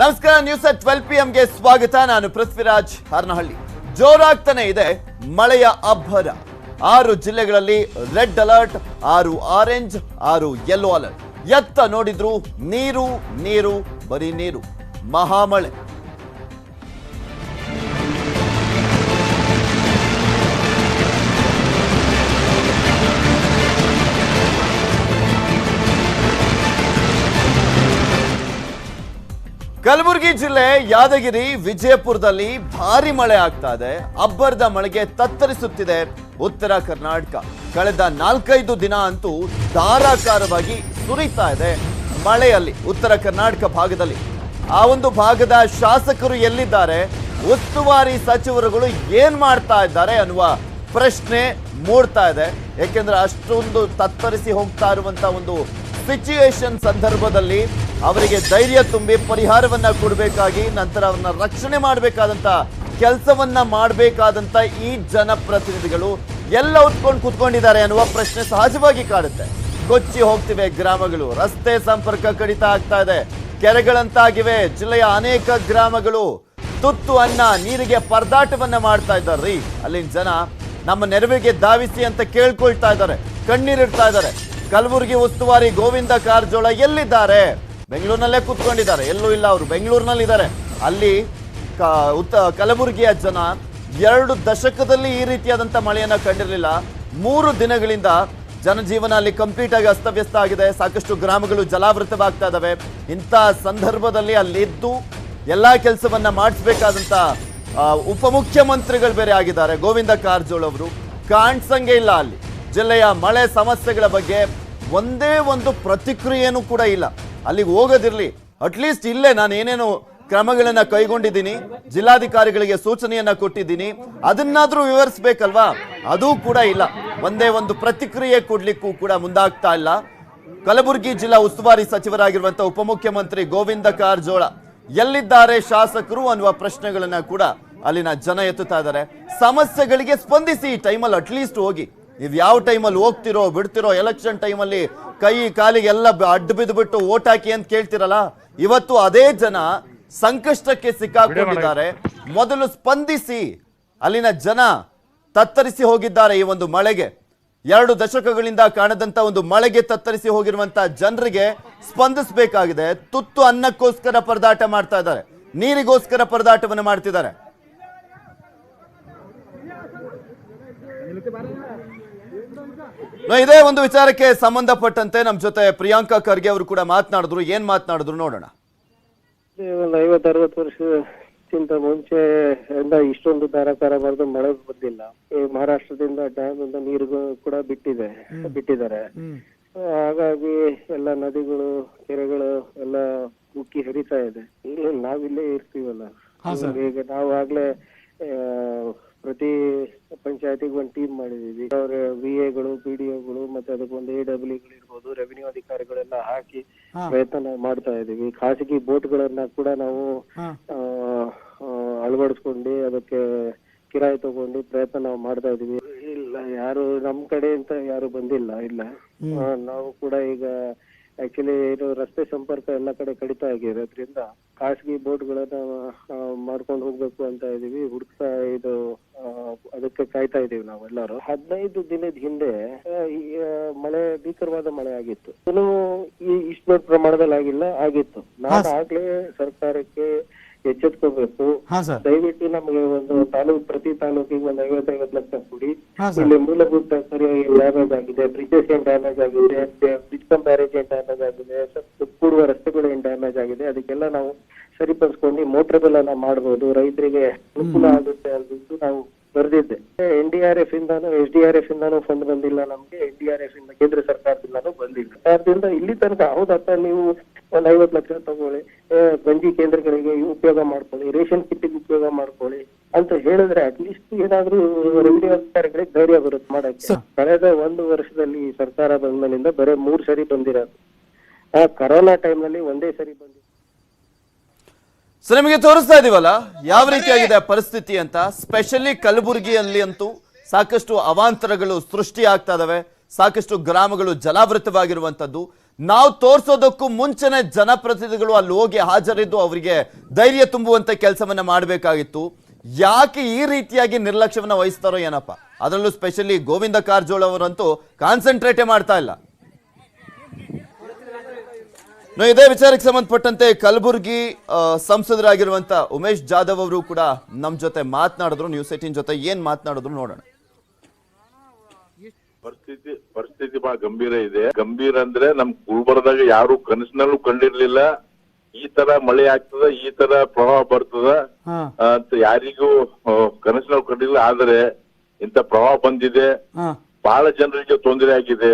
ನಮಸ್ಕಾರ news at twelve P ಎಂಗೆ ಸ್ವಾಗತ. ನಾನು ಪೃಥ್ವಿರಾಜ್ ಹರ್ನಹಳ್ಳಿ. ಜೋರಾಗ್ತಾನೆ ಇದೆ ಮಳೆಯ ಅಬ್ಬರ ಆರು ಜಿಲ್ಲೆಗಳಲ್ಲಿ ರೆಡ್ ಅಲರ್ಟ್, ಆರು ಆರೆಂಜ್, ಆರು ಯೆಲ್ಲೋ ಅಲರ್ಟ್ ಎತ್ತ ನೋಡಿದ್ರು ನೀರು ನೀರು, ಬರೀ ನೀರು. ಮಹಾಮಳೆ. ಕಲಬುರಗಿ ಜಿಲ್ಲೆ ಯಾದಗಿರಿ ವಿಜಯಪುರದಲ್ಲಿ ಭಾರಿ ಮಳೆ ಆಗ್ತಾ ಇದೆ. ಅಬ್ಬರದ ಮಳೆಗೆ ತತ್ತರಿಸುತ್ತಿದೆ ಉತ್ತರ ಕರ್ನಾಟಕ. ಕಳೆದ ನಾಲ್ಕೈದು ದಿನ ಅಂತೂ ಧಾರಾಕಾರವಾಗಿ ಸುರಿತಾ ಇದೆ ಮಳೆಯಲ್ಲಿ ಉತ್ತರ ಕರ್ನಾಟಕ ಭಾಗದಲ್ಲಿ. ಆ ಒಂದು ಭಾಗದ ಶಾಸಕರು ಎಲ್ಲಿದ್ದಾರೆ? ಉಸ್ತುವಾರಿ ಸಚಿವರುಗಳು ಏನ್ ಮಾಡ್ತಾ ಇದ್ದಾರೆ ಅನ್ನುವ ಪ್ರಶ್ನೆ ಮೂಡ್ತಾ ಇದೆ. ಯಾಕೆಂದ್ರೆ ಅಷ್ಟೊಂದು ತತ್ತರಿಸಿ ಹೋಗ್ತಾ ಇರುವಂತ ಒಂದು ಸಿಚುಯೇಷನ್ ಸಂದರ್ಭದಲ್ಲಿ ಅವರಿಗೆ ಧೈರ್ಯ ತುಂಬಿ ಪರಿಹಾರವನ್ನ ಕೊಡಬೇಕಾಗಿ ನಂತರ ಅವರನ್ನ ರಕ್ಷಣೆ ಮಾಡಬೇಕಾದಂತ ಕೆಲಸವನ್ನ ಮಾಡಬೇಕಾದಂತ ಈ ಜನಪ್ರತಿನಿಧಿಗಳು ಎಲ್ಲ ಉತ್ಕೊಂಡು ಕೂತ್ಕೊಂಡಿದ್ದಾರೆ ಅನ್ನುವ ಪ್ರಶ್ನೆ ಸಹಜವಾಗಿ ಕಾಡುತ್ತೆ. ಕೊಚ್ಚಿ ಹೋಗ್ತಿವೆ ಗ್ರಾಮಗಳು. ರಸ್ತೆ ಸಂಪರ್ಕ ಕಡಿತ ಆಗ್ತಾ ಇದೆ. ಕೆರೆಗಳಂತಾಗಿವೆ. ಜಿಲ್ಲೆಯ ಅನೇಕ ಗ್ರಾಮಗಳು ತುತ್ತು ಅನ್ನ, ನೀರಿಗೆ ಪರದಾಟವನ್ನ ಮಾಡ್ತಾ ಇದ್ದಾರೆ. ಅಲ್ಲಿನ ಜನ ನಮ್ಮ ನೆರವಿಗೆ ಧಾವಿಸಿ ಅಂತ ಕೇಳ್ಕೊಳ್ತಾ ಇದ್ದಾರೆ. ಕಣ್ಣೀರಿಡ್ತಾ ಇದ್ದಾರೆ. ಕಲಬುರಗಿ ಉಸ್ತುವಾರಿ ಗೋವಿಂದ ಕಾರಜೋಳ ಎಲ್ಲಿದ್ದಾರೆ? ಬೆಂಗಳೂರಿನಲ್ಲೇ ಕೂತ್ಕೊಂಡಿದ್ದಾರೆ. ಎಲ್ಲೂ ಇಲ್ಲ ಅವರು. ಬೆಂಗಳೂರಿನಲ್ಲಿದ್ದಾರೆ. ಅಲ್ಲಿ ಉತ್ತ, ಕಲಬುರಗಿಯ ಜನ ಎರಡು ದಶಕದಲ್ಲಿ ಈ ರೀತಿಯಾದಂಥ ಮಳೆಯನ್ನು ಕಂಡಿರಲಿಲ್ಲ. ಮೂರು ದಿನಗಳಿಂದ ಜನಜೀವನ ಅಲ್ಲಿ ಕಂಪ್ಲೀಟ್ ಆಗಿ ಅಸ್ತವ್ಯಸ್ತ ಆಗಿದೆ. ಸಾಕಷ್ಟು ಗ್ರಾಮಗಳು ಜಲಾವೃತವಾಗ್ತಾ ಇದ್ದಾವೆ. ಇಂಥ ಸಂದರ್ಭದಲ್ಲಿ ಅಲ್ಲಿದ್ದು ಎಲ್ಲ ಕೆಲಸವನ್ನ ಮಾಡಿಸ್ಬೇಕಾದಂಥ ಉಪಮುಖ್ಯಮಂತ್ರಿಗಳು ಬೇರೆ ಆಗಿದ್ದಾರೆ. ಗೋವಿಂದ ಕಾರಜೋಳ ಅವರು. ಕಾಣ್ಸಂಗೆ ಇಲ್ಲ ಅಲ್ಲಿ. ಜಿಲ್ಲೆಯ ಮಳೆ ಸಮಸ್ಯೆಗಳ ಬಗ್ಗೆ ಒಂದೇ ಒಂದು ಪ್ರತಿಕ್ರಿಯೆನೂ ಕೂಡ ಇಲ್ಲ. ಅಲ್ಲಿಗೆ ಹೋಗೋದಿರಲಿ. ಅಟ್ಲೀಸ್ಟ್ ಇಲ್ಲೇ ನಾನು ಏನೇನು ಕ್ರಮಗಳನ್ನ ಕೈಗೊಂಡಿದ್ದೀನಿ, ಜಿಲ್ಲಾಧಿಕಾರಿಗಳಿಗೆ ಸೂಚನೆಯನ್ನ ಕೊಟ್ಟಿದ್ದೀನಿ. ಅದನ್ನಾದ್ರೂ ವಿವರಿಸ್ಬೇಕಲ್ವಾ? ಅದೂ ಕೂಡ ಇಲ್ಲ. ಒಂದೇ ಒಂದು ಪ್ರತಿಕ್ರಿಯೆ ಕೊಡ್ಲಿಕ್ಕೂ ಕೂಡ ಮುಂದಾಗ್ತಾ ಇಲ್ಲ. ಕಲಬುರಗಿ ಜಿಲ್ಲಾ ಉಸ್ತುವಾರಿ ಸಚಿವರಾಗಿರುವಂತಹ ಉಪಮುಖ್ಯಮಂತ್ರಿ ಗೋವಿಂದ ಕಾರಜೋಳ ಎಲ್ಲಿದ್ದಾರೆ ಶಾಸಕರು ಅನ್ನುವ ಪ್ರಶ್ನೆಗಳನ್ನ ಕೂಡ ಅಲ್ಲಿನ ಜನ ಎತ್ತುತ್ತಾ ಇದ್ದಾರೆ. ಸಮಸ್ಯೆಗಳಿಗೆ ಸ್ಪಂದಿಸಿ ಈ ಟೈಮಲ್ಲಿ ಅಟ್ಲೀಸ್ಟ್ ಹೋಗಿ. ನೀವು ಯಾವ ಟೈಮಲ್ಲಿ ಹೋಗ್ತಿರೋ, ಬಿಡ್ತಿರೋ ಎಲೆಕ್ಷನ್ ಟೈಮಲ್ಲಿ ಕೈ ಕಾಲಿಗೆ ಎಲ್ಲ ಅಡ್ಡ ಅಡ್ಡು ಬಿದ್ದು ಬಿಟ್ಟು ಓಟ್ ಹಾಕಿ ಅಂತ ಕೇಳ್ತಿರಲ್ಲ? ಇವತ್ತು ಅದೇ ಜನ ಸಂಕಷ್ಟಕ್ಕೆ ಸಿಕ್ಕಾಕೊಂಡಿದ್ದಾರೆ. ಮೊದಲು ಸ್ಪಂದಿಸಿ, ಅಲ್ಲಿನ ಜನ ತತ್ತರಿಸಿ ಹೋಗಿದ್ದಾರೆ ಈ ಒಂದು ಮಳೆಗೆ. ಎರಡು ದಶಕಗಳಿಂದ ಕಾಣದಂತ ಒಂದು ಮಳೆಗೆ ತತ್ತರಿಸಿ ಹೋಗಿರುವಂತಹ ಜನರಿಗೆ ಸ್ಪಂದಿಸಬೇಕಾಗಿದೆ. ತುತ್ತು ಅನ್ನಕ್ಕೋಸ್ಕರ ಪರದಾಟ ಮಾಡ್ತಾ ಇದ್ದಾರೆ. ನೀರಿಗೋಸ್ಕರ ಪರದಾಟವನ್ನು ಮಾಡ್ತಿದ್ದಾರೆ. ಇದೇ ಒಂದು ವಿಚಾರಕ್ಕೆ ಸಂಬಂಧಪಟ್ಟಂತೆ ನಮ್ಮ ಜೊತೆ ಪ್ರಿಯಾಂಕಾ ಖರ್ಗೆ ಅವರು ಕೂಡ ಮಾತನಾಡಿದ್ರು. ಏನ್ ಮಾತನಾಡಿದ್ರು ನೋಡೋಣ. ಒಂದು ಐವತ್ತು ಅರವತ್ತು ವರ್ಷಕ್ಕಿಂತ ಮುಂಚೆ ಇಂದ ಇಷ್ಟೊಂದು ಧಾರಾಕಾರ ಬರೆದು ಮಳೆ ಬಂದಿಲ್ಲ. ಈ ಮಹಾರಾಷ್ಟ್ರದಿಂದ ಡ್ಯಾಮ್ ಇಂದ ನೀರು ಕೂಡ ಬಿಟ್ಟಿದೆ ಬಿಟ್ಟಿದ್ದಾರೆ. ಹಾಗಾಗಿ ಎಲ್ಲ ನದಿಗಳು ಕೆರೆಗಳು ಎಲ್ಲ ಉಕ್ಕಿ ಹರಿತಾ ಇದೆ. ಇಲ್ಲಿ ನಾವಿಲ್ಲೇ ಇರ್ತೀವಲ್ಲ. ಈಗ ನಾವು ಆಗ್ಲೇ ಆ, ಪ್ರತಿ ಪಂಚಾಯತಿಗೆ ಒಂದು ಟೀಮ್ ಮಾಡಿದೀವಿ ಅವ್ರ ವಿ ಎಗಳು ಪಿ ಡಿ ಒಗಳು ಮತ್ತೆ ಅದಕ್ಕೊಂದು ಎ ಡಬ್ಲ್ಯೂ ಇರ್ಬೋದು ರೆವಿನ್ಯೂ ಅಧಿಕಾರಿಗಳೆಲ್ಲ ಹಾಕಿ ಪ್ರಯತ್ನ ಮಾಡ್ತಾ ಇದೀವಿ ಖಾಸಗಿ ಬೋಟ್ಗಳನ್ನ ಕೂಡ ನಾವು ಅಳವಡಿಸ್ಕೊಂಡು ಅದಕ್ಕೆ ಕಿರಾಯಿ ತಗೊಂಡು ಪ್ರಯತ್ನ ನಾವು ಮಾಡ್ತಾ ಇದೀವಿ ಇಲ್ಲ ಯಾರು ನಮ್ ಕಡೆ ಅಂತ ಯಾರು ಬಂದಿಲ್ಲ ಇಲ್ಲ. ನಾವು ಕೂಡ ಈಗ ಆಕ್ಚುಲಿ ಇದು ರಸ್ತೆ ಸಂಪರ್ಕ ಎಲ್ಲ ಕಡೆ ಕಡಿತ ಆಗಿರೋದ್ರಿಂದ ಖಾಸಗಿ ಬೋಟ್ಗಳನ್ನ ಮಾಡ್ಕೊಂಡು ಹೋಗ್ಬೇಕು ಅಂತ ಇದೀವಿ ಹುಡುಕ್ತಾ ಇದು ಅದಕ್ಕೆ ಕಾಯ್ತಾ ಇದೀವಿ ನಾವೆಲ್ಲರೂ ಹದಿನೈದು ದಿನದ ಹಿಂದೆ ಮಳೆ ಭೀಕರವಾದ ಮಳೆ ಆಗಿತ್ತು. ಇನ್ನು ಈ ಇಷ್ಟು ದೊಡ್ಡ ಪ್ರಮಾಣದಲ್ಲಿ ಆಗಿಲ್ಲ ಆಗಿತ್ತು. ನಾನು ಆಗ್ಲೇ ಸರ್ಕಾರಕ್ಕೆ ಎಚ್ಚೆತ್ಕೋಬೇಕು ದಯವಿಟ್ಟು ನಮಗೆ ಒಂದು ತಾಲೂಕ್ ಪ್ರತಿ ತಾಲೂಕಿಗೆ ಒಂದು ಐವತ್ತೈವತ್ತು ಲಕ್ಷ ಕೊಡಿ. ಇಲ್ಲಿ ಮೂಲಭೂತ ಸರಿಯಾಗಿ ಡ್ಯಾಮೇಜ್ ಆಗಿದೆ ಬ್ರಿಜಸ್ ಏನ್ ಡ್ಯಾಮೇಜ್ ಆಗಿದೆ ಬ್ರಿಜ್ ಕಮ್ ಬ್ಯಾರೇಜ್ ಏನ್ ಡ್ಯಾಮೇಜ್ ಆಗಿದೆ ಕೂಡುವ ರಸ್ತೆಗಳು ಏನ್ ಡ್ಯಾಮೇಜ್ ಆಗಿದೆ ಅದಕ್ಕೆಲ್ಲ ನಾವು ಸರಿಪಡಿಸ್ಕೊಂಡು ಮೋಟ್ರಬಲ್ ಅನ್ನ ಮಾಡಬಹುದು ರೈತರಿಗೆ ಅನುಕೂಲ ಆಗುತ್ತೆ ಅಂದ್ಬಿಟ್ಟು ನಾವು ಬರೆದಿದ್ದೆ. ಎನ್ ಡಿ ಆರ್ ಎಫ್ ಇಂದಾನು ಎಸ್ ಡಿ ಆರ್ ಎಫ್ ಇಂದಾನು ಫಂಡ್ ಬಂದಿಲ್ಲ ನಮ್ಗೆ ಎನ್ ಡಿ ಆರ್ ಎಫ್ ಇಂದ ಕೇಂದ್ರ ಸರ್ಕಾರದಿಂದಾನು ಬಂದಿಲ್ಲ. ಸರ್ಕಾರದಿಂದ ಇಲ್ಲಿ ತನಕ ಹೌದಪ್ಪ ನೀವು ಒಂದ್ ಐವತ್ತು ಲಕ್ಷ ತಗೊಳ್ಳಿ. ಗಂಜಿ ಕೇಂದ್ರಗಳಿಗೆ ಉಪಯೋಗ ಮಾಡ್ಕೊಳ್ಳಿ ರೇಷನ್ ಕಿಟ್ಟಿಗೆ ಉಪಯೋಗ ಮಾಡ್ಕೊಳ್ಳಿ ಅಂತ ಹೇಳಿದ್ರೆ ಅಟ್ಲೀಸ್ಟ್ ಏನಾದ್ರೂ ರೆವಿನ್ಯೂ ಅಧಿಕಾರಿಗಳಿಗೆ ಧೈರ್ಯ ಬರುತ್ತೆ ಮಾಡಕ್ಕೆ. ಕಳೆದ ಒಂದು ವರ್ಷದಲ್ಲಿ ಈ ಸರ್ಕಾರ ಬಂದ್ಮೇಲಿಂದ ಬರೀ ಮೂರ್ ಸರಿ ಬಂದಿರೋದು. ಆ ಕರೋನಾ ಟೈಮ್ನಲ್ಲಿ ಒಂದೇ ಸರಿ ಬಂದಿದೆ. ಸೊ ನಿಮಗೆ ತೋರಿಸ್ತಾ ಇದೀವಲ್ಲ ಯಾವ ರೀತಿಯಾಗಿದೆ ಪರಿಸ್ಥಿತಿ ಅಂತ? ಸ್ಪೆಷಲಿ ಕಲಬುರಗಿಯಲ್ಲಿ ಅಂತೂ ಸಾಕಷ್ಟು ಅವಾಂತರಗಳು ಸೃಷ್ಟಿ ಆಗ್ತಾ ಇದಾವೆ. ಸಾಕಷ್ಟು ಗ್ರಾಮಗಳು ಜಲಾವೃತವಾಗಿರುವಂತದ್ದು. ನಾವು ತೋರಿಸೋದಕ್ಕೂ ಮುಂಚೆನೆ ಜನಪ್ರತಿನಿಧಿಗಳು ಅಲ್ಲಿ ಹೋಗಿ ಹಾಜರಿದ್ದು ಅವರಿಗೆ ಧೈರ್ಯ ತುಂಬುವಂತ ಕೆಲಸವನ್ನ ಮಾಡಬೇಕಾಗಿತ್ತು. ಯಾಕೆ ಈ ರೀತಿಯಾಗಿ ನಿರ್ಲಕ್ಷ್ಯವನ್ನ ವಹಿಸ್ತಾರೋ ಏನಪ್ಪ? ಅದರಲ್ಲೂ ಸ್ಪೆಷಲಿ ಗೋವಿಂದ ಕಾರಜೋಳ ಅವರಂತೂ ಕಾನ್ಸಂಟ್ರೇಟೇ ಮಾಡ್ತಾ ಇಲ್ಲ. ಇದೇ ವಿಚಾರಕ್ಕೆ ಸಂಬಂಧಪಟ್ಟಂತೆ ಕಲಬುರಗಿ ಸಂಸದರಾಗಿರುವಂತ ಉಮೇಶ್ ಜಾಧವ್ ಅವರು ಕೂಡ ನಮ್ಮ ಜೊತೆ ಮಾತನಾಡಿದ್ರು ನ್ಯೂಸ್ ಏಟಿನ್ ಜೊತೆ ಏನ್ ಮಾತನಾಡಿದ್ರು ನೋಡೋಣ. ಪರಿಸ್ಥಿತಿ ಪರಿಸ್ಥಿತಿ ಬಹಳ ಗಂಭೀರ ಇದೆ. ಗಂಭೀರ ಅಂದ್ರೆ ನಮ್ ಗುಲ್ಬರ್ದಾಗ ಯಾರು ಕನಸಿನಲ್ಲೂ ಕಂಡಿರ್ಲಿಲ್ಲ. ಈ ತರ ಮಳೆ ಆಗ್ತದ ಈ ತರ ಪ್ರವಾಹ ಬರ್ತದ. ಅಂತ ಯಾರಿಗೂ ಕನಸಿನಲ್ಲಿ ಕಂಡಿಲ್ಲ ಆದ್ರೆ ಇಂತ ಪ್ರವಾಹ ಬಂದಿದೆ. ಬಹಳ ಜನರಿಗೆ ತೊಂದರೆ ಆಗಿದೆ.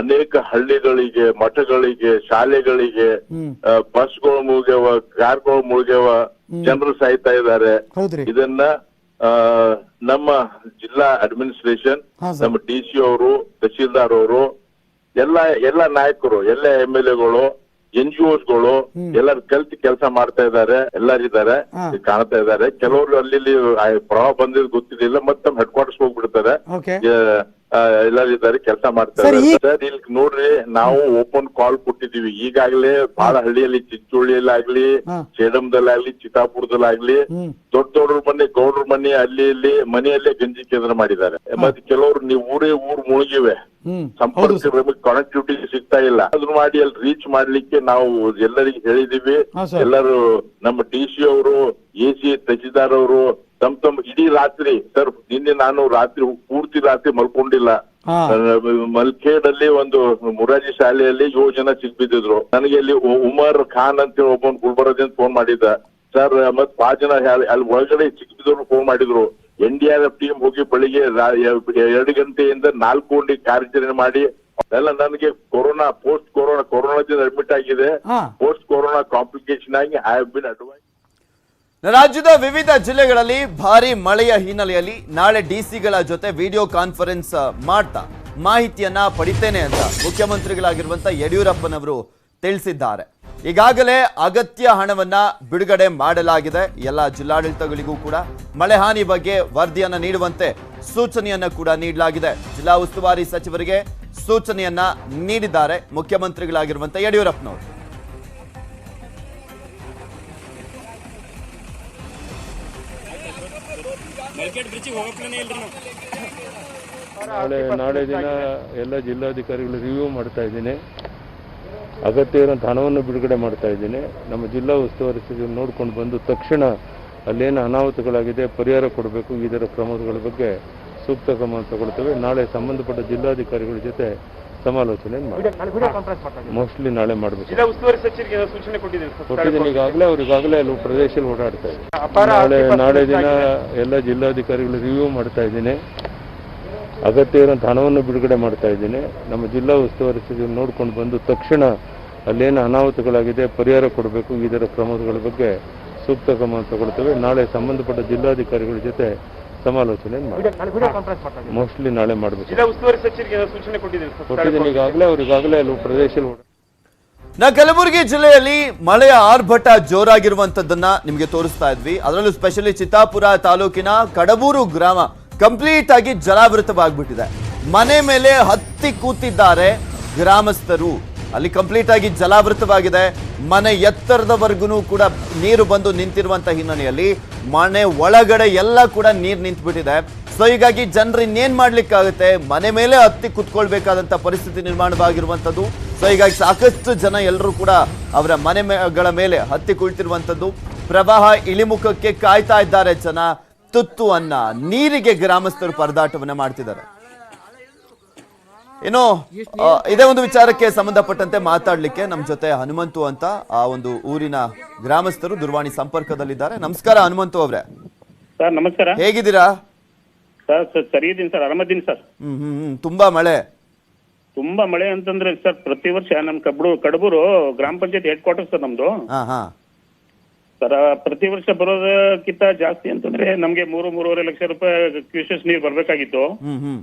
ಅನೇಕ ಹಳ್ಳಿಗಳಿಗೆ ಮಠಗಳಿಗೆ ಶಾಲೆಗಳಿಗೆ ಬಸ್ಗಳು ಮುಳುಗ್ಯಾವ ಕಾರ್ಗಳು ಮುಳುಗ್ಯಾವ. ಜನರು ಸಾಯ್ತಾ ಇದ್ದಾರೆ. ಇದನ್ನ ನಮ್ಮ ಜಿಲ್ಲಾ ಅಡ್ಮಿನಿಸ್ಟ್ರೇಷನ್ ನಮ್ಮ ಡಿ ಸಿ ಅವರು ತಹಶೀಲ್ದಾರ್ ಅವರು ಎಲ್ಲ ಎಲ್ಲ ನಾಯಕರು ಎಲ್ಲ ಎಂ ಎಲ್ ಎಗಳು ಎನ್ ಜಿ ಗಳು ಎಲ್ಲರೂ ಕಲ್ತು ಕೆಲಸ ಮಾಡ್ತಾ ಇದ್ದಾರೆ ಎಲ್ಲರಿದ್ದಾರೆ. ಕಾಣ್ತಾ ಇದ್ದಾರೆ. ಕೆಲವರು ಅಲ್ಲಿ ಪ್ರವಾಹ ಬಂದಿದ್ ಗೊತ್ತಿರಲಿಲ್ಲ ಮತ್ತೆ ಹೆಡ್ ಕ್ವಾರ್ಟರ್ಸ್ ಹೋಗ್ಬಿಡ್ತಾರೆ. ಓಕೆ ಎಲ್ಲರೂ ಇದ್ದಾರೆ ಕೆಲಸ ಮಾಡ್ತಾರೆ. ಸರ್, ಇಲ್ಲಿ ನೋಡ್ರಿ ನಾವು ಓಪನ್ ಕಾಲ್ ಕೊಟ್ಟಿದೀವಿ ಈಗಾಗಲೇ ಬಹಳ ಹಳ್ಳಿಯಲ್ಲಿ ಚಿಂಚೋಳಿಯಲ್ಲಾಗ್ಲಿ. ಸೇಡಂದಲ್ಲಾಗ್ಲಿ ಚಿತ್ತಾಪುರದಲ್ಲಾಗ್ಲಿ ದೊಡ್ಡ ದೊಡ್ಡ ಮನೆ ಗೌಡ್ರ ಮನೆ ಅಲ್ಲಿ ಇಲ್ಲಿ ಮನೆಯಲ್ಲೇ ಗಂಜಿ ಕೇಂದ್ರ ಮಾಡಿದ್ದಾರೆ. ಮತ್ತೆ ಕೆಲವರು ನೀವು ಊರೇ ಊರ್ ಮುಳುಗಿವೆ. ಸಂಪರ್ಕ ಕನೆಕ್ಟಿವಿಟಿ ಸಿಗ್ತಾ ಇಲ್ಲ. ಅದನ್ನ ಮಾಡಿ ಅಲ್ಲಿ ರೀಚ್ ಮಾಡ್ಲಿಕ್ಕೆ ನಾವು ಎಲ್ಲರಿಗೆ ಹೇಳಿದೀವಿ. ಎಲ್ಲರೂ ನಮ್ಮ ಡಿ ಸಿ ಅವರು ಎ ಸಿ ತಹಸೀಲ್ದಾರ್ ಅವರು ತಮ್ ತಮ್ ಇಡೀ ರಾತ್ರಿ ಸರ್ ನಿನ್ನೆ ನಾನು ರಾತ್ರಿ ಪೂರ್ತಿ ರಾತ್ರಿ ಮಲ್ಕೊಂಡಿಲ್ಲ. ಮಲ್ಖೇಡಲ್ಲಿ ಒಂದು ಮುರಾಜಿ ಶಾಲೆಯಲ್ಲಿ ಏಳು ಜನ ನನಗೆ ಅಲ್ಲಿ ಉಮರ್ ಖಾನ್ ಅಂತ ಹೇಳಿ ಒಬ್ಬನ್ ಗುಲ್ಬರ್ಗದಿಂದ ಫೋನ್ ಮಾಡಿದ್ದ. ಸರ್ ಮತ್ ಬಹಳ ಜನ ಅಲ್ಲಿ ಒಳಗಡೆ ಸಿಕ್ಬಿದ್ದವ್ರು ಫೋನ್ ಮಾಡಿದ್ರು. N D R F team ಹೋಗಿ ಬೆಳಿಗ್ಗೆ ಎರಡು ಗಂಟೆಯಿಂದ ನಾಲ್ಕು ಗಂಟೆ ಕಾರ್ಯಾಚರಣೆ ಮಾಡಿ ಎಲ್ಲ ನನಗೆ ಕೊರೋನಾ ಪೋಸ್ಟ್ ಕೊರೋನಾ ಕೊರೋನಾದಿಂದ ಅಡ್ಮಿಟ್ ಆಗಿದೆ. ಪೋಸ್ಟ್ ಕೊರೋನಾ ಕಾಂಪ್ಲಿಕೇಶನ್ ಆಗಿ ಐ ಬಿನ್ ಅಡ್ವೈಸ್ ರಾಜ್ಯದ ವಿವಿಧ ಜಿಲ್ಲೆಗಳಲ್ಲಿ ಭಾರಿ ಮಳೆಯ ಹಿನ್ನೆಲೆಯಲ್ಲಿ ನಾಳೆ ಡಿಸಿಗಳ ಜೊತೆ ವಿಡಿಯೋ ಕಾನ್ಫರೆನ್ಸ್ ಮಾಡ್ತಾ ಮಾಹಿತಿಯನ್ನ ಪಡಿತೇನೆ ಅಂತ ಮುಖ್ಯಮಂತ್ರಿಗಳಾಗಿರುವಂತ ಯಡಿಯೂರಪ್ಪನವರು ತಿಳಿಸಿದ್ದಾರೆ. ಈಗಾಗಲೇ ಅಗತ್ಯ ಹಣವನ್ನ ಬಿಡುಗಡೆ ಮಾಡಲಾಗಿದೆ. ಎಲ್ಲ ಜಿಲ್ಲಾಡಳಿತಗಳಿಗೂ ಕೂಡ ಮಳೆ ಹಾನಿ ಬಗ್ಗೆ ವರದಿಯನ್ನ ನೀಡುವಂತೆ ಸೂಚನೆಯನ್ನ ಕೂಡ ನೀಡಲಾಗಿದೆ. ಜಿಲ್ಲಾ ಉಸ್ತುವಾರಿ ಸಚಿವರಿಗೆ ಸೂಚನೆಯನ್ನ ನೀಡಿದ್ದಾರೆ ಮುಖ್ಯಮಂತ್ರಿಗಳಾಗಿರುವಂತ ಯಡಿಯೂರಪ್ಪನವರು. ನಾಳೆ ನಾಳೆ ದಿನ ಎಲ್ಲ ಜಿಲ್ಲಾಧಿಕಾರಿಗಳು ರಿವ್ಯೂ ಮಾಡ್ತಾ ಇದ್ದೀನಿ. ಅಗತ್ಯ ಇರೋಂಥ ಹಣವನ್ನು ಬಿಡುಗಡೆ ಮಾಡ್ತಾ ಇದ್ದೀನಿ. ನಮ್ಮ ಜಿಲ್ಲಾ ಉಸ್ತುವಾರಿ ಸಚಿವರು ನೋಡ್ಕೊಂಡು ಬಂದು ತಕ್ಷಣ ಅಲ್ಲೇನು ಅನಾಹುತಗಳಾಗಿದೆ, ಪರಿಹಾರ ಕೊಡಬೇಕು, ಇದರ ಕ್ರಮಗಳ ಬಗ್ಗೆ ಸೂಕ್ತ ಕ್ರಮ ತಗೊಳ್ತೇವೆ. ನಾಳೆ ಸಂಬಂಧಪಟ್ಟ ಜಿಲ್ಲಾಧಿಕಾರಿಗಳ ಜೊತೆ ಸಮಾಲೋಚನೆ ಮಾಡಿ. ಮೋಸ್ಟ್ಲಿ ನಾಳೆ ಮಾಡಬೇಕು. ಜಿಲ್ಲಾ ಉಸ್ತುವಾರಿ ಸಚಿವರಿಗೆ ಏನೋ ಸೂಚನೆ ಕೊಟ್ಟಿದ್ದೀರಿ? ಸರ್ ಕೊಟ್ಟಿದ್ದೀನಿ. ಈಗಾಗಲೇ ಅವ್ರು ಈಗಾಗಲೇ ಅಲ್ಲಿ ಪ್ರದೇಶದಲ್ಲಿ ಓಡಾಡ್ತಾ ಇದ್ದಾರೆ. ನಾಳೆ ನಾಳೆ ದಿನ ಎಲ್ಲ ಜಿಲ್ಲಾಧಿಕಾರಿಗಳು ರಿವ್ಯೂ ಮಾಡ್ತಾ ಇದ್ದೀನಿ. ಅಗತ್ಯ ಇರೋಂಥ ಹಣವನ್ನು ಬಿಡುಗಡೆ ಮಾಡ್ತಾ ಇದ್ದೀನಿ. ನಮ್ಮ ಜಿಲ್ಲಾ ಉಸ್ತುವಾರಿ ಸಚಿವರು ನೋಡ್ಕೊಂಡು ಬಂದು ತಕ್ಷಣ ಅಲ್ಲೇನು ಅನಾಹುತಗಳಾಗಿದೆ ಪರಿಹಾರ ಕೊಡಬೇಕು ಇದರ ಕ್ರಮಗಳ ಬಗ್ಗೆ ಸೂಕ್ತ ಕ್ರಮ ತಗೊಳ್ತೇವೆ. ನಾಳೆ ಸಂಬಂಧಪಟ್ಟ ಜಿಲ್ಲಾಧಿಕಾರಿಗಳ ಜೊತೆ ಸಮಾಲೋಚನೆ ಮೋಸ್ಟ್ಲಿ ನಾಳೆ ಮಾಡಬೇಕು. ಈಗಾಗಲೇ ಅವ್ರು ಈಗಾಗಲೇ ಅಲ್ಲಿ ಪ್ರದೇಶದಲ್ಲಿ ನಾ ಕಲಬುರಗಿ ಜಿಲ್ಲೆಯಲ್ಲಿ ಮಳೆಯ ಆರ್ಭಟ ಜೋರಾಗಿರುವಂತದ್ದನ್ನ ನಿಮಗೆ ತೋರಿಸ್ತಾ ಇದ್ವಿ. ಅದರಲ್ಲೂ ಸ್ಪೆಷಲಿ ಚಿತ್ತಾಪುರ ತಾಲೂಕಿನ ಕಡಬೂರು ಗ್ರಾಮ ಕಂಪ್ಲೀಟ್ ಆಗಿ ಜಲಾವೃತವಾಗ್ಬಿಟ್ಟಿದೆ. ಮನೆ ಮೇಲೆ ಹತ್ತಿ ಕೂತಿದ್ದಾರೆ ಗ್ರಾಮಸ್ಥರು. ಅಲ್ಲಿ ಕಂಪ್ಲೀಟ್ ಆಗಿ ಜಲಾವೃತವಾಗಿದೆ. ಮನೆ ಎತ್ತರದವರೆಗೂ ಕೂಡ ನೀರು ಬಂದು ನಿಂತಿರುವಂತ ಹಿನ್ನೆಲೆಯಲ್ಲಿ ಮನೆ ಒಳಗಡೆ ಎಲ್ಲ ಕೂಡ ನೀರು ನಿಂತ್ಬಿಟ್ಟಿದೆ. ಸೊ ಹೀಗಾಗಿ ಜನರು ಇನ್ನೇನು ಮಾಡ್ಲಿಕ್ಕಾಗುತ್ತೆ? ಮನೆ ಮೇಲೆ ಹತ್ತಿ ಕುತ್ಕೊಳ್ಬೇಕಾದಂತ ಪರಿಸ್ಥಿತಿ ನಿರ್ಮಾಣವಾಗಿರುವಂಥದ್ದು. ಸೊ ಹೀಗಾಗಿ ಸಾಕಷ್ಟು ಜನ ಎಲ್ಲರೂ ಕೂಡ ಅವರ ಮನೆಗಳ ಮೇಲೆ ಹತ್ತಿ ಕುಳಿತಿರುವಂಥದ್ದು. ಪ್ರವಾಹ ಇಳಿಮುಖಕ್ಕೆ ಕಾಯ್ತಾ ಇದ್ದಾರೆ ಜನ. ತುತ್ತು ಅನ್ನ ನೀರಿಗೆ ಗ್ರಾಮಸ್ಥರು ಪರದಾಟವನ್ನು ಮಾಡ್ತಿದ್ದಾರೆ. ಇನ್ನು ಇದೇ ಒಂದು ವಿಚಾರಕ್ಕೆ ಸಂಬಂಧಪಟ್ಟಂತೆ ಮಾತಾಡ್ಲಿಕ್ಕೆ ನಮ್ಮ ಜೊತೆ ಹನುಮಂತು ಅಂತ ಆ ಒಂದು ಊರಿನ ಗ್ರಾಮಸ್ಥರು ದೂರವಾಣಿ ಸಂಪರ್ಕದಲ್ಲಿದ್ದಾರೆ. ನಮಸ್ಕಾರ ಹನುಮಂತು ಅವರೇ. ಸರ್ ನಮಸ್ಕಾರ. ಹೇಗಿದ್ದೀರಾ? ಸರ್ ಸರ್ ಸರಿ ಸರ್ ಆರಾಮದ್ದೀನಿ ಸರ್. ಹ್ಮ್ ಹ್ಮ್ ಹ್ಮ್ ತುಂಬಾ ಮಳೆ. ತುಂಬಾ ಮಳೆ ಅಂತಂದ್ರೆ ಸರ್ ಪ್ರತಿ ವರ್ಷ ನಮ್ ಕಬ್ಬಡು ಕಡಬೂರು ಗ್ರಾಮ ಪಂಚಾಯತ್ ಹೆಡ್ ಕ್ವಾರ್ಟರ್ ಸರ್ ನಮ್ದು. ಹಾ ಹಾ. ಸರ್ ಪ್ರತಿ ವರ್ಷ ಬರೋದಕ್ಕಿಂತ ಜಾಸ್ತಿ ಅಂತಂದ್ರೆ ನಮ್ಗೆ ಮೂರು ಮೂರುವರೆ ಲಕ್ಷ ರೂಪಾಯಿ ಕ್ಯೂಸೆಸ್ ನೀರು ಬರ್ಬೇಕಾಗಿತ್ತು. ಹ್ಮ್ ಹ್ಮ್.